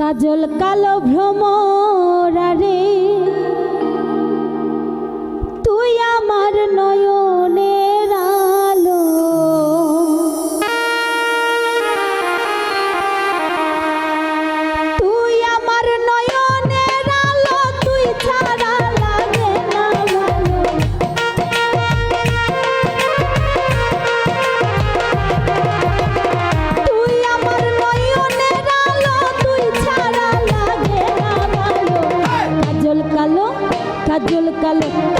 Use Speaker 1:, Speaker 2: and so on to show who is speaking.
Speaker 1: কাজল কালো ভ্রমরারে কাজল কালো